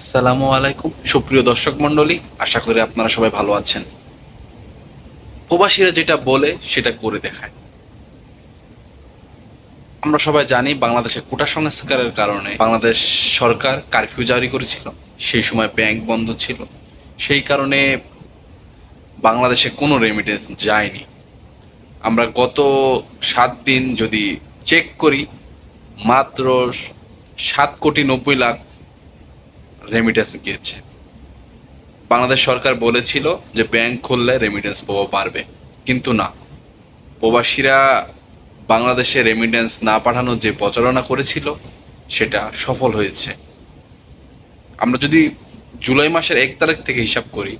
আসসালামু আলাইকুম, সুপ্রিয় দর্শক মণ্ডলী, আশা করি আপনারা সবাই ভালো আছেন। প্রবাসীরা যেটা বলে, সেটা করে দেখায়। আমরা সবাই জানি বাংলাদেশে কোটা সংস্কারের কারণে বাংলাদেশ সরকার কারফিউ জারি করেছিল, সেই সময় ব্যাংক বন্ধ ছিল। সেই কারণে বাংলাদেশে কোনো রেমিটেন্স যায়নি। আমরা গত সাত দিন যদি চেক করি, মাত্র সাত কোটি নব্বই লাখ রেমিটেন্স গিয়েছে বাংলাদেশ সরকার বলেছিল যে ব্যাংক খুললে রেমিটেন্স পাওয়া পারবে কিন্তু না। প্রবাসীরা বাংলাদেশে রেমিটেন্স না পাঠানোর যে প্রচারণা করেছিল, সেটা সফল হয়েছে। আমরা যদি জুলাই মাসের এক তারিখ থেকে হিসাব করি,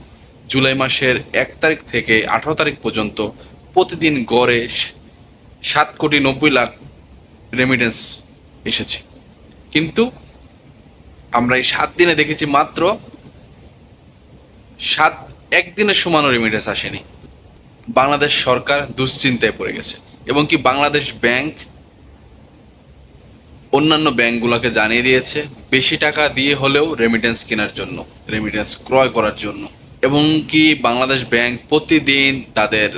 জুলাই মাসের এক তারিখ থেকে আঠারো তারিখ পর্যন্ত প্রতিদিন গড়ে সাত কোটি নব্বই লাখ রেমিটেন্স এসেছে। কিন্তু আমরা এই সাত দিনে দেখেছি মাত্র সাত, একদিনের সমানও রেমিটেন্স আসেনি। বাংলাদেশ সরকার দুশ্চিন্তায় পড়ে গেছে। এবং কি বাংলাদেশ ব্যাংক অন্যান্য ব্যাংকগুলোকে জানিয়ে দিয়েছে, বেশি টাকা দিয়ে হলেও রেমিটেন্স কেনার জন্য রেমিটেন্স ক্রয় করার জন্য। এবং কি বাংলাদেশ ব্যাংক প্রতিদিন তাদের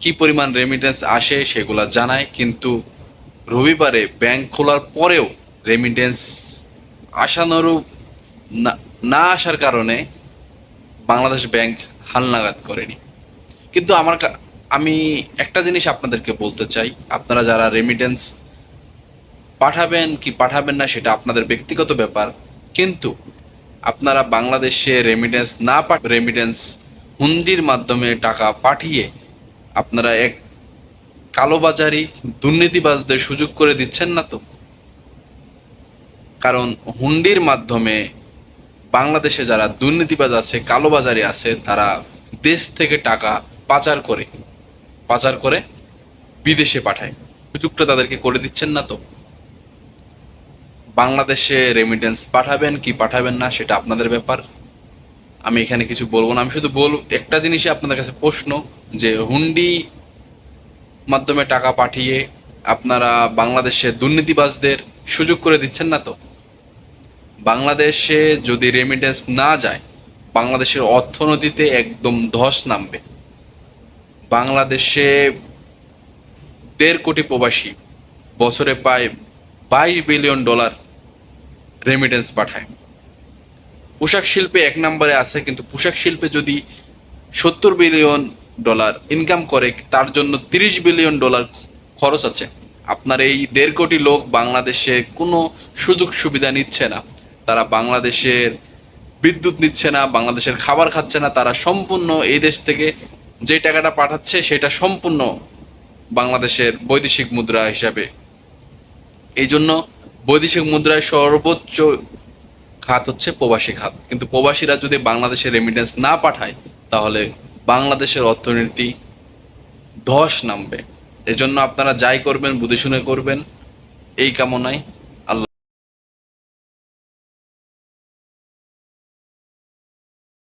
কি পরিমাণ রেমিটেন্স আসে সেগুলো জানায়, কিন্তু রবিবারে ব্যাংক খোলার পরেও রেমিটেন্স আশানুরূপ না আসার কারণে বাংলাদেশ ব্যাংক হালনাগাদ করেনি। কিন্তু আমার আমি একটা জিনিস আপনাদেরকে বলতে চাই। আপনারা যারা রেমিটেন্স পাঠাবেন কি পাঠাবেন না সেটা আপনাদের ব্যক্তিগত ব্যাপার। কিন্তু আপনারা বাংলাদেশে রেমিটেন্স না রেমিটেন্স হুন্ডির মাধ্যমে টাকা পাঠিয়ে আপনারা এক কালোবাজারি দুর্নীতিবাজদের সুযোগ করে দিচ্ছেন না তো? কারণ হুন্ডির মাধ্যমে বাংলাদেশে যারা দুর্নীতিবাজ আছে, কালোবাজারি আছে, তারা দেশ থেকে টাকা পাচার করে পাচার করে বিদেশে পাঠায়। সুযোগটা তাদেরকে করে দিচ্ছেন না তো? বাংলাদেশে রেমিটেন্স পাঠাবেন কি পাঠাবেন না সেটা আপনাদের ব্যাপার। আমি এখানে কিছু বলব না, আমি শুধু বল, একটা জিনিসই আপনাদের কাছে প্রশ্ন যে হুন্ডি মাধ্যমে টাকা পাঠিয়ে আপনারা বাংলাদেশে দুর্নীতিবাজদের সুযোগ করে দিচ্ছেন না তো? বাংলাদেশে যদি রেমিটেন্স না যায়, বাংলাদেশের অর্থনীতিতে একদম ধস নামবে। বাংলাদেশে দেড় কোটি প্রবাসী বছরে প্রায় বাইশ বিলিয়ন ডলার রেমিটেন্স পাঠায়। পোশাক শিল্পে এক নম্বরে আছে, কিন্তু পোশাক শিল্পে যদি সত্তর বিলিয়ন ডলার ইনকাম করে, তার জন্য তিরিশ বিলিয়ন ডলার খরচ আছে। আপনার এই দেড় কোটি লোক বাংলাদেশে কোনো সুযোগ সুবিধা নিচ্ছে না। তারা বাংলাদেশের বিদ্যুৎ নিচ্ছে না, বাংলাদেশের খাবার খাচ্ছে না, তারা সম্পূর্ণ এই দেশ থেকে যে টাকাটা পাঠাচ্ছে সেটা সম্পূর্ণ বাংলাদেশের বৈদেশিক মুদ্রা হিসাবে। এই জন্য বৈদেশিক মুদ্রায় সর্বোচ্চ খাত হচ্ছে প্রবাসী খাত। কিন্তু প্রবাসীরা যদি বাংলাদেশে রেমিটেন্স না পাঠায়, তাহলে বাংলাদেশের অর্থনীতি ধস নামবে। এজন্য আপনারা যাই করবেন, বুঝে শুনে করবেন, এই কামনায়